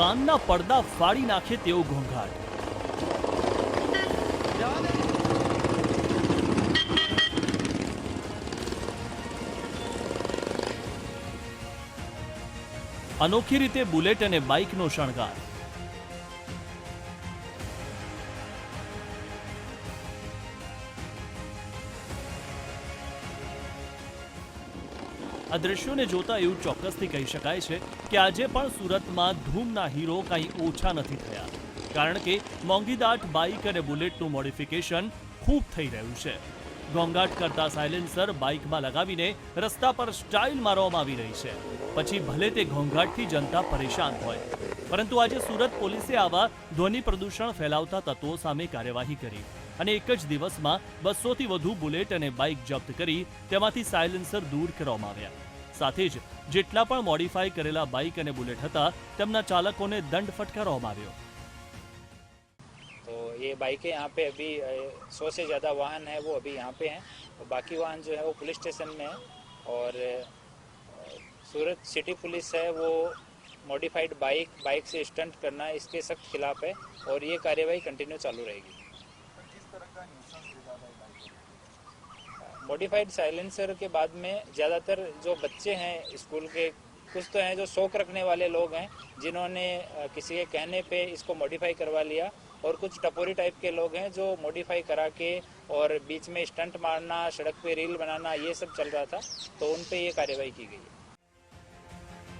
કાનના પડદા ફાડી નાખે તેવો ઘોંઘાટ. અનોખી રીતે બુલેટ અને બાઇકનો શણગાર. આ દ્રશ્યોને જોતા એવું ચોક્કસથી કહી શકાય છે કે આજે પણ સુરતમાં ધૂમના હીરો કંઈ ઓછા નથી થયા. કારણ કે મોંઘીદાટ, બાઇક અને બુલેટનું મોડિફિકેશન ખૂબ થઈ રહ્યું છે. ઘોંઘાટ કરતા સાયલેન્સર બાઇકમાં લગાવીને રસ્તા પર સ્ટાઇલ મારવામાં આવી રહી છે. પછી ભલે તે ઘોંઘાટથી જનતા પરેશાન હોય. પરંતુ આજે સુરત પોલીસે આવા ધ્વનિ પ્રદૂષણ ફેલાવતા તત્વો સામે કાર્યવાહી કરી અને એક જ દિવસમાં બસોથી વધુ બુલેટ અને બાઇક જપ્ત કરી તેમાંથી સાયલેન્સર દૂર કરવામાં આવ્યા સાથે જ જેટલા પણ મોડિફાઈ કરેલા બાઇક અને બુલેટ હતા તેમના ચાલકોને દંડ ફટકારવામાં આવ્યો तो ये बाइकें यहाँ पे अभी सौ से ज़्यादा वाहन है वो अभी यहाँ पे हैं और बाकी वाहन जो है वो पुलिस स्टेशन में है और अ, सूरत सिटी पुलिस है वो मॉडिफाइड बाइक बाइक से स्टंट करना इसके सख्त खिलाफ है और ये कार्यवाही कंटिन्यू चालू रहेगी। मॉडिफाइड साइलेंसर के बाद में ज़्यादातर जो बच्चे हैं स्कूल के, कुछ तो हैं जो शौक रखने वाले लोग हैं, जिन्होंने किसी के कहने पे इसको मॉडिफाई करवा लिया और कुछ टपोरी टाइप के लोग हैं जो मॉडिफाई करा के और बीच में स्टंट मारना, सड़क पे रील बनाना, ये सब चल रहा था तो उन पे ये कार्यवाही की गई है।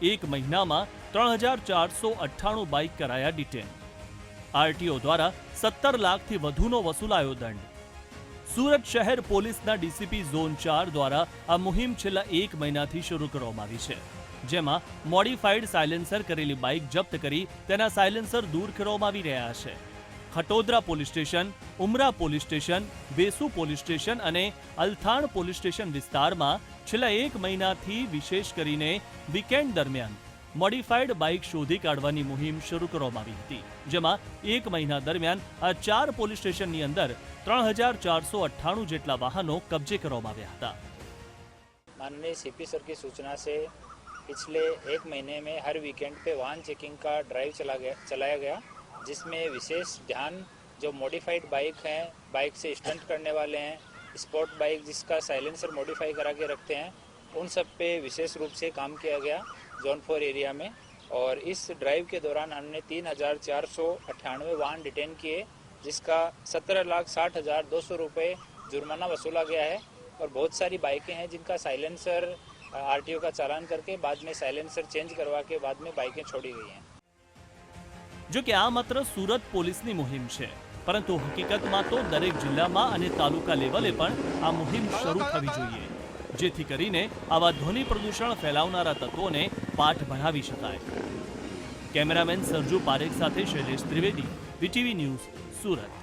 એક મહિનામાં ત્રણ હજાર ચારસો અઠ્ઠાણું બાઇક કરાયા ડિટેન. આરટીઓ દ્વારા સત્તર લાખથી વધુનો વસૂલાયો દંડ. સુરત શહેર પોલીસના ડીસીપી ઝોન ચાર દ્વારા આ મુહિમ છેલ્લા એક મહિનાથી શરૂ કરવામાં આવી છે, જેમાં મોડિફાઈડ સાયલેન્સર કરેલી બાઇક જપ્ત કરી તેના સાયલેન્સર દૂર કરવામાં આવી રહ્યા છે. Khatodara police station Umra police station Vesu police station અને અલથાણ પોલીસ સ્ટેશન વિસ્તારમાં છેલ્લા એક મહિનાથી વિશેષ કરીને વીકેન્ડ દરમિયાન મોડિફાઈડ બાઇક શોધી કાઢવાની મુહિમ શરૂ કરવામાં આવી હતી જેમાં એક મહિના દરમિયાન આ ચાર પોલીસ સ્ટેશનની અંદર ત્રણ હજાર ચારસો અઠ્ઠાણું જેટલા વાહનો કબજે કરવામાં આવ્યા હતા माननीय सीपी सर की सूचना से पिछले एक महीने में हर वीकेंड पे वाहन चेकिंग का ड्राइव चला गया चलाया गया जिसमें विशेष ध्यान जो मॉडिफाइड बाइक हैं बाइक से स्टंट करने वाले हैं स्पोर्ट बाइक जिसका साइलेंसर मॉडिफाई करा के रखते हैं, उन सब पे विशेष रूप से काम किया गया जोन फोर एरिया में। और इस ड्राइव के दौरान हमने तीन हज़ार चार सौ अट्ठानवे वाहन डिटेन किए, जिसका सत्रह लाख साठ हज़ार दो सौ रुपये जुर्माना वसूला गया है। और बहुत सारी बाइकें हैं जिनका साइलेंसर आरटीओ का चालान करके बाद में साइलेंसर चेंज करवा के बाद में बाइकें छोड़ी गई हैं। જો કે આ માત્ર સુરત પોલીસની મુહિમ છે, પરંતુ હકીકતમાં તો દરેક જિલ્લામાં અને તાલુકા લેવલે પણ આ મુહિમ શરૂ થવી જોઈએ, જેથી કરીને આવા ધ્વનિ પ્રદૂષણ ફેલાવનારા તત્વોને પાઠ ભણાવી શકાય. કેમેરામેન સરજુ પારેખ સાથે શૈલેષ ત્રિવેદી, વીટીવી ન્યૂઝ, સુરત.